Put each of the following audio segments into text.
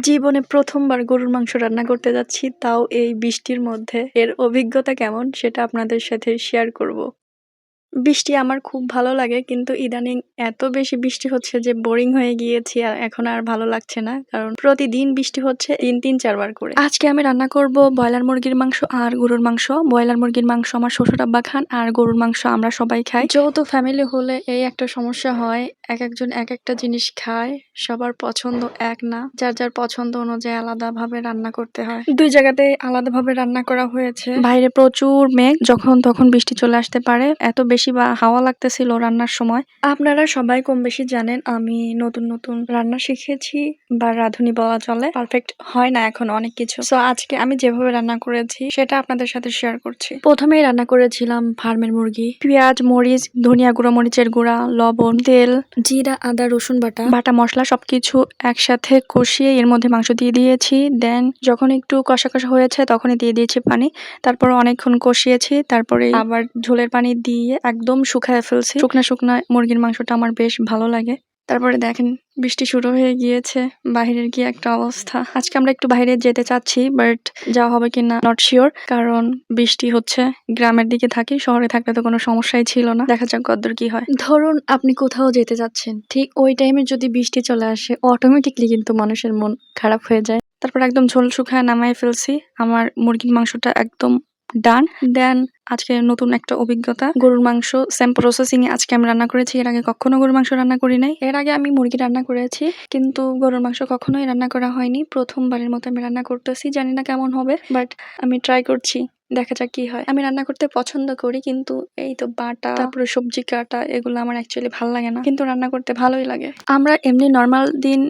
জীবনে প্রথমবার গরুর মাংস রান্না করতে যাচ্ছি, তাও এই বৃষ্টির মধ্যে। এর অভিজ্ঞতা কেমন, সেটা আপনাদের সাথে শেয়ার করব। বৃষ্টি আমার খুব ভালো লাগে, কিন্তু ইদানিং এত বেশি বৃষ্টি হচ্ছে যে বোরিং হয়ে গিয়েছি আর এখন আর ভালো লাগছে না, কারণ প্রতিদিন বৃষ্টি হচ্ছে তিন তিন চারবার করে। আজকে আমি রান্না করব ব্রয়লার মুরগির মাংস আর গরুর মাংস। ব্রয়লার মুরগির মাংস আমার শ্বশুর আব্বা খান আর গরুর মাংস আমরা সবাই খাই। যৌথ ফ্যামিলি হলে এই একটা সমস্যা হয়, এক একজন এক একটা জিনিস খায়, সবার পছন্দ এক না, যার যার পছন্দ অনুযায়ী আলাদা ভাবে রান্না করতে হয়। দুই জায়গাতে আলাদা ভাবে রান্না করা হয়েছে। বাইরে প্রচুর মেঘ, যখন, তখন বৃষ্টি চলে আসতে পারে, এত বেশি বা হাওয়া লাগতেছিল রান্নার সময়। আপনারা সবাই কম বেশি জানেন, আমি নতুন নতুন রান্না শিখেছি বা রাঁধুনি বলা চলে। পারফেক্ট হয় না এখন অনেক কিছু। তো আজকে আমি যেভাবে রান্না করেছি, সেটা আপনাদের সাথে শেয়ার করছি। প্রথমেই রান্না করেছিলাম ফার্মের মুরগি। পেঁয়াজ, মরিচ, ধনিয়া গুঁড়ো, মরিচের গুঁড়া, লবণ, তেল, জিরা, আদা, রসুন বাটা। বাটা, মশলা সবকিছু একসাথে কষিয়ে এর মধ্যে মাংস দিয়ে দিয়েছি। দেন যখন একটু কষা কষা হয়েছে, তখনই দিয়ে দিয়েছি পানি। তারপর অনেকক্ষণ কষিয়েছি, তারপরে আবার ঝোলের পানি দিয়ে একদম শুকায় ফেলছি। শুকনা শুকনা মুরগির মাংসটা আমার বেশ ভালো লাগে। তারপরে দেখেন, বৃষ্টি শুরু হয়ে গিয়েছে, বাহিরের কি একটা অবস্থা। আজকে আমরা একটু বাইরে যেতে চাচ্ছি, বাট যাওয়া হবে কি না নট শিওর কারণ বৃষ্টি হচ্ছে, গ্রামের দিকে থাকি, শহরে থাকলে তো কোনো সমস্যাই ছিল না। দেখা যাক কদ্দূর কি হয়। ধরুন আপনি কোথাও যেতে যাচ্ছেন ঠিক ওই টাইমে যদি বৃষ্টি চলে আসে অটোমেটিকলি কিন্তু মানুষের মন খারাপ হয়ে যায়। তারপর একদম ঝোল শুকায় নামায় ফেলছি, আমার মুরগির মাংসটা একদম ডান দেন আজকে নতুন একটা অভিজ্ঞতা। গরুর মাংস সেম প্রসেসিং এ আজকে আমি রান্না করেছি। এর আগে কখনো গরুর মাংস রান্না করি নাই। এর আগে আমি মুরগি রান্না করেছি, কিন্তু গরুর মাংস কখনোই রান্না করা হয়নি। প্রথমবারের মতো আমি রান্না করতেছি। জানি না কেমন হবে বাট আমি ট্রাই করছি। দেখা যাক কি হয়। আমি রান্না করতে পছন্দ করি, কিন্তু এই তো বাটা, তারপরে সবজি কাটা, এগুলো আমার অ্যাকচুয়ালি ভালো লাগে না। কিন্তু রান্না করতে ভালোই লাগে। আমরা এমনি নর্মাল দিন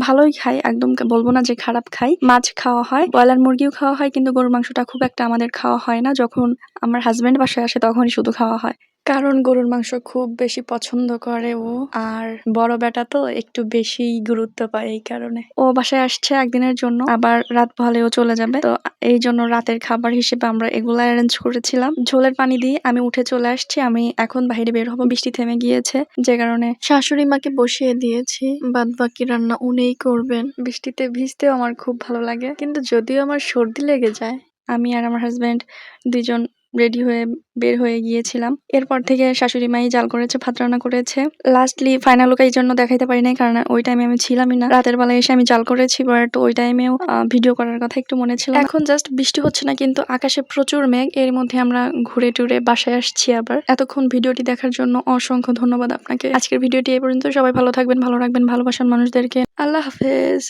ভালোই খাই, একদম বলব না যে খারাপ খাই। মাছ খাওয়া হয়, ব্রয়লার মুরগিও খাওয়া হয়, কিন্তু গরুর মাংসটা খুব একটা আমাদের খাওয়া হয় না। যখন আমার হাজব্যান্ড বাসায় আসে, তখনই শুধু খাওয়া হয়। কারণ গরুর মাংস খুব বেশি পছন্দ করে ও। আর বড় বেটা তো একটু বেশি গুরুত্ব পায় এই কারণে। ও বাসায় আসছে একদিনের জন্য, আবার রাত ভালেও চলে যাবে। তো এই জন্য রাতের খাবার হিসেবে আমরা এগুলা অ্যারেঞ্জ করেছিলাম। ঝোলের পানি দিয়ে আমি উঠে চলে আসছি। আমি এখন বাইরে বের হব। বৃষ্টি থেমে গিয়েছে। যে কারণে শাশুড়ি মাকে বসিয়ে দিয়েছি। বাদ বাকি রান্না উনিই করবেন। বৃষ্টিতে ভিজতেও আমার খুব ভালো লাগে। কিন্তু যদিও আমার সর্দি লেগে যায়, আমি আর আমার হাজবেন্ড দুইজন রেডি হয়ে বের হয়ে গিয়েছিলাম। এরপর থেকে শাশুড়ি মাই জাল করেছে, ভাত রান্না করেছে। লাস্টলি ফাইনাল লুক এই জন্য দেখাইতে পারি নাই, কারণ ওই টাইমে আমি ছিলামই না। রাতের বেলায় এসে আমি জাল করেছি বাট ওই টাইমেও ভিডিও করার কথা একটু মনে ছিল এখন জাস্ট বৃষ্টি হচ্ছে না, কিন্তু আকাশে প্রচুর মেঘ। এর মধ্যে আমরা ঘুরে টুরে বাসায় আসছি আবার। এতক্ষণ ভিডিওটি দেখার জন্য অসংখ্য ধন্যবাদ আপনাকে। আজকের ভিডিওটি এই পর্যন্ত। সবাই ভালো থাকবেন, ভালো রাখবেন, ভালোবাসার মানুষদেরকে। আল্লাহ হাফেজ।